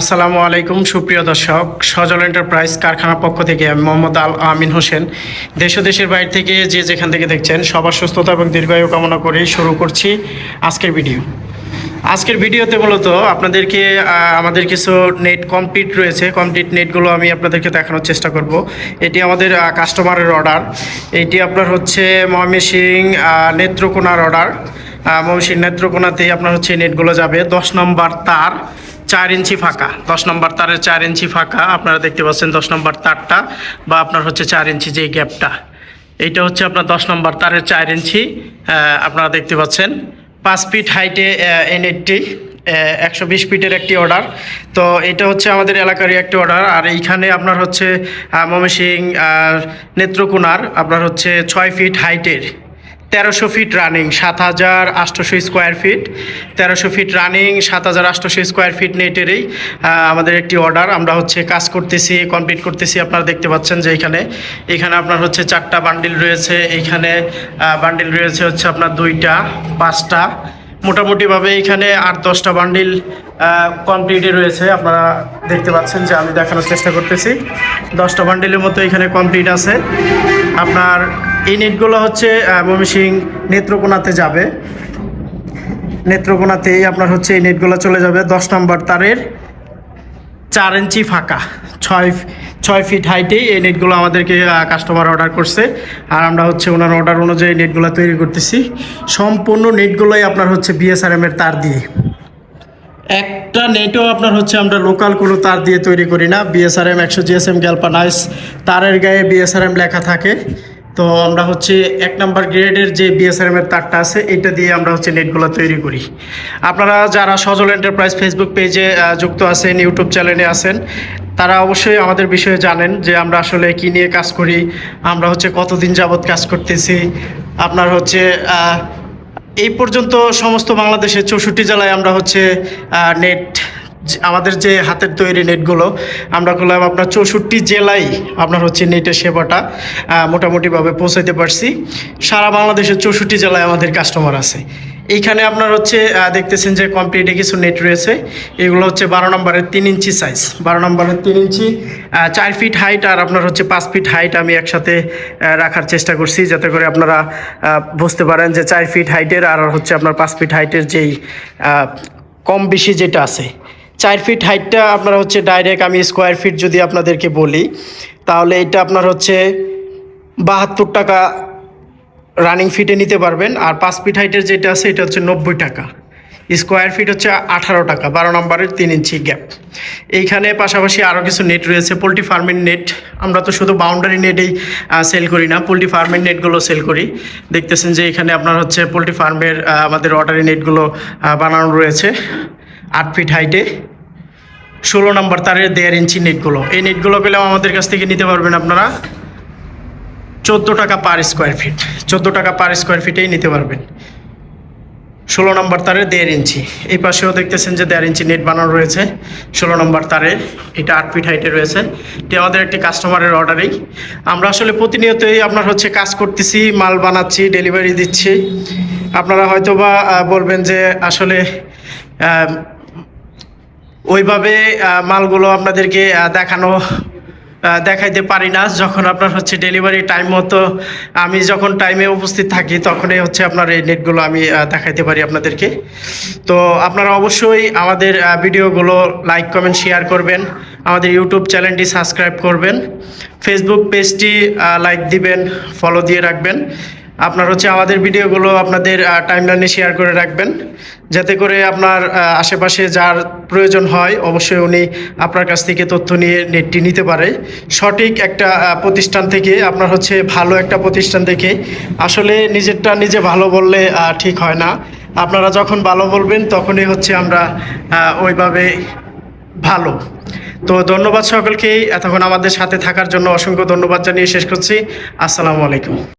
আসসালামু আলাইকুম, সুপ্রিয় দর্শক। সজল এন্টারপ্রাইজ কারখানার পক্ষ থেকে আমি মোহাম্মদ আল আমিন হোসেন। দেশ ও দেশের বাইরে থেকে যে যেখান থেকে দেখছেন, সবার সুস্থতা এবং দীর্ঘায়ু কামনা করে শুরু করছি আজকের ভিডিও। আজকের ভিডিওতে মূলত আপনাদেরকে আমাদের কিছু নেট কমপ্লিট রয়েছে। কমপ্লিট নেটগুলো আমি আপনাদেরকে দেখানোর চেষ্টা করব। এটি আমাদের কাস্টমারের অর্ডার এটি আপনার হচ্ছে ময়মেসিং নেত্রকোনার অর্ডার ময়মনসিং নেত্রকোনাতেই আপনার হচ্ছে নেটগুলো যাবে। দশ নম্বর তার চার ইঞ্চি ফাঁকা। দশ নম্বর তারের চার ইঞ্চি ফাঁকা। আপনারা দেখতে পাচ্ছেন দশ নম্বর তারটা বা আপনার হচ্ছে চার ইঞ্চি যে গ্যাপটা। এইটা হচ্ছে আপনার দশ নম্বর তারের চার ইঞ্চি। আপনারা দেখতে পাচ্ছেন পাঁচ ফিট হাইটে এই নেটটি একশো বিশ ফিটের একটি অর্ডার। তো এটা হচ্ছে আমাদের এলাকারই একটি অর্ডার। আর এইখানে আপনার হচ্ছে ময়মনসিং নেত্রকোনার আপনার হচ্ছে ছয় ফিট হাইটের তেরোশো ফিট রানিং সাত হাজার আটশোশো স্কোয়ার ফিট তেরোশো ফিট রানিং সাত হাজার আটশোশো স্কোয়ার ফিট নেটেরই আমাদের একটি অর্ডার আমরা হচ্ছে কাজ করতেছি কমপ্লিট করতেছি। আপনারা দেখতে পাচ্ছেন যে এখানে এখানে আপনার হচ্ছে চারটা বান্ডিল রয়েছে। এইখানে বান্ডিল রয়েছে হচ্ছে আপনার দুইটা, পাঁচটা। মোটামুটিভাবে এখানে আট, দশটা বান্ডিল কমপ্লিটই রয়েছে। আপনারা দেখতে পাচ্ছেন যে আমি দেখানোর চেষ্টা করতেছি। দশটা বান্ডিলের মতো এখানে কমপ্লিট আছে। আপনার এই নেটগুলো হচ্ছে ময়মনসিং নেত্রকোনাতে যাবে। নেত্রকোনাতেই আপনার হচ্ছে এই নেটগুলো চলে যাবে। দশ নম্বর তারের চার ইঞ্চি ফাঁকা। ছয় ছয় ফিট হাইটেই এই নেটগুলো আমাদেরকে কাস্টমার অর্ডার করছে। আর আমরা হচ্ছে ওনার অর্ডার অনুযায়ী নেটগুলো তৈরি করতেছি। সম্পূর্ণ নেটগুলোই আপনার হচ্ছে বিএসআরএম এর তার দিয়ে। একটা নেটও আপনার হচ্ছে আমরা লোকাল কোনো তার দিয়ে তৈরি করি না। বিএসআরএম একশো জিএসএম গ্যালপানাইস তারের গায়ে বিএসআরএম লেখা থাকে। তো আমরা হচ্ছে এক নাম্বার গ্রেডের যে বিএসআরএম এর তারটা আছে, এটা দিয়ে আমরা হচ্ছে নেটগুলো তৈরি করি। আপনারা যারা সজল এন্টারপ্রাইজ ফেসবুক পেজে যুক্ত আছেন ইউটিউব চ্যানেলে আছেন, তারা অবশ্যই আমাদের বিষয়ে জানেন যে আমরা আসলে কি নিয়ে কাজ করি, আমরা হচ্ছে কতদিন যাবৎ কাজ করতেছি। আপনার হচ্ছে এই পর্যন্ত সমস্ত বাংলাদেশের চৌষট্টি জেলায় আমরা হচ্ছে নেট আমাদের যে হাতের তৈরি নেটগুলো, আমরা করলাম আপনার চৌষট্টি জেলায় আপনার হচ্ছে নেটের সেবাটা মোটামুটিভাবে পৌঁছাইতে পারছি। সারা বাংলাদেশের চৌষট্টি জেলায় আমাদের কাস্টমার আছে। এইখানে আপনার হচ্ছে দেখতেছেন যে কমপ্লিটে কিছু নেট রয়েছে। এগুলো হচ্ছে বারো নম্বরের তিন ইঞ্চি সাইজ বারো নম্বরের তিন ইঞ্চি চার ফিট হাইট আর আপনার হচ্ছে পাঁচ ফিট হাইট আমি একসাথে রাখার চেষ্টা করছি যাতে করে আপনারা বুঝতে পারেন যে চার ফিট হাইটের আর হচ্ছে আপনার পাঁচ ফিট হাইটের যেই কম বেশি যেটা আছে। চার ফিট হাইটটা আপনার হচ্ছে ডাইরেক্ট আমি স্কোয়ার ফিট যদি আপনাদেরকে বলি, তাহলে এটা আপনার হচ্ছে বাহাত্তর টাকা রানিং ফিটে নিতে পারবেন, আর পাঁচ ফিট হাইটের যেটা আছে, এটা হচ্ছে নব্বই টাকা। স্কোয়ার ফিট হচ্ছে আঠারো টাকা, বারো নম্বরের তিন ইঞ্চি গ্যাপ এইখানে পাশাপাশি আরও কিছু নেট রয়েছে, পোলট্রি ফার্মের নেট আমরা তো শুধু বাউন্ডারি নেটেই সেল করি না, পোলট্রি ফার্মের নেটগুলো সেল করি। দেখতেছেন যে এখানে আপনার হচ্ছে পোলট্রি ফার্মের আমাদের অর্ডারি নেটগুলো বানানো রয়েছে। আট ফিট হাইটে ষোলো নম্বর তারের দেড় ইঞ্চি নেটগুলো এই নেটগুলো পেলেও আমাদের কাছ থেকে নিতে পারবেন আপনারা চোদ্দ টাকা পার স্কোয়ার ফিট চোদ্দ টাকা পার স্কোয়ার ফিটেই নিতে পারবেন। ষোলো নম্বর তারের দেড় ইঞ্চি এই পাশেও দেখতেছেন যে দেড় ইঞ্চি নেট বানানো রয়েছে। ষোলো নম্বর তারের এটা আট ফিট হাইটে রয়েছে। এটি আমাদের একটি কাস্টমারের অর্ডারেই আমরা আসলে প্রতিনিয়তই আপনার হচ্ছে কাজ করতেছি, মাল বানাচ্ছি ডেলিভারি দিচ্ছি। আপনারা হয়তো বা বলবেন যে আসলে ওইভাবে মালগুলো আপনাদেরকে দেখানো দেখাইতে পারি না। যখন আপনার হচ্ছে ডেলিভারি টাইম মতো আমি যখন টাইমে উপস্থিত থাকি, তখনই হচ্ছে আপনার এই নেটগুলো আমি দেখাইতে পারি আপনাদেরকে। তো আপনারা অবশ্যই আমাদের ভিডিওগুলো লাইক কমেন্ট শেয়ার করবেন। আমাদের ইউটিউব চ্যানেলটি সাবস্ক্রাইব করবেন। ফেসবুক পেজটি লাইক দিবেন ফলো দিয়ে রাখবেন। আপনার হচ্ছে আমাদের ভিডিওগুলো আপনাদের টাইমলাইনে শেয়ার করে রাখবেন। যাতে করে আপনার আশেপাশে যার প্রয়োজন হয়, অবশ্যই উনি আপনার কাছ থেকে তথ্য নিয়ে নেটটি নিতে পারে। সঠিক একটা প্রতিষ্ঠান থেকে, আপনার হচ্ছে ভালো একটা প্রতিষ্ঠান থেকে আসলে নিজেরটা নিজে ভালো বললে ঠিক হয় না। আপনারা যখন ভালো বলবেন, তখনই হচ্ছে আমরা ওইভাবে ভালো। তো ধন্যবাদ সকলকেই। এতক্ষণ আমাদের সাথে থাকার জন্য অসংখ্য ধন্যবাদ জানিয়ে শেষ করছি। আসসালামু আলাইকুম।